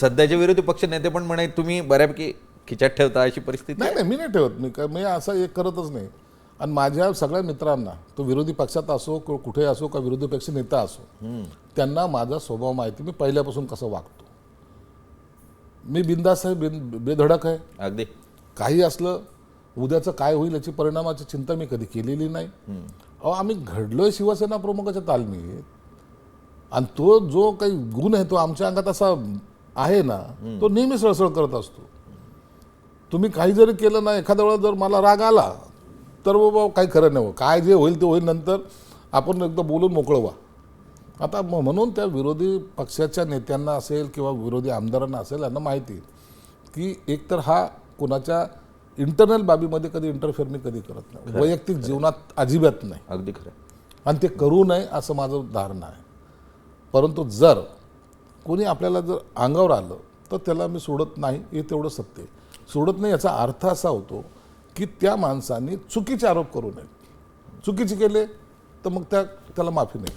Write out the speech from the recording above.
सध्याचे विरोधी पक्ष नेते पण म्हणे तुम्ही बऱ्यापैकी खिचात ठेवता अशी परिस्थिती नाही नाही मी नाही ठेवत. मी काय मी असं एक करतच नाही. आणि माझ्या सगळ्या मित्रांना तो विरोधी पक्षात असो किंवा कुठे असो का विरोधी पक्ष नेता असो त्यांना माझा स्वभाव माहिती मी पहिल्यापासून कसं वागतो. मी बिंदास आहे बिन बेधडक आहे. अगदी. काही असलं उद्याचं काय होईल याची परिणामाची चिंता मी कधी केलेली नाही. अहो आम्ही घडलोय शिवसेना प्रमुखाच्या तालमीत. आणि तो जो काही गुण आहे तो आमच्या अंगात असा आहे ना तो नेहमी सळसळ करत असतो. तुम्ही काही जरी केलं ना एखाद्या वेळा जर मला राग आला तर बाबा काही खरं नाही. काय जे होईल ते होईल नंतर आपण एकदा बोलून मोकळं व्हा. आता म्हणून त्या विरोधी पक्षाच्या नेत्यांना असेल किंवा विरोधी आमदारांना असेल यांना माहिती की एकतर हा कोणाच्या इंटरनल बाबीमध्ये कधी इंटरफेअर मी कधी करत नाही. वैयक्तिक जीवनात अजिबात नाही. अगदी खरं आणि ते करू नये असं माझं धारणा आहे. परंतु जर कोणी आपल्याला जर अंगावर आलं तर त्याला मी सोडत नाही हे तेवढं सत्य आहे. सोडत नाही याचा अर्थ असा होतो की त्या माणसाने चुकीचे आरोप करू नये चुकीचे केले तर मग त्या त्याला माफी नाही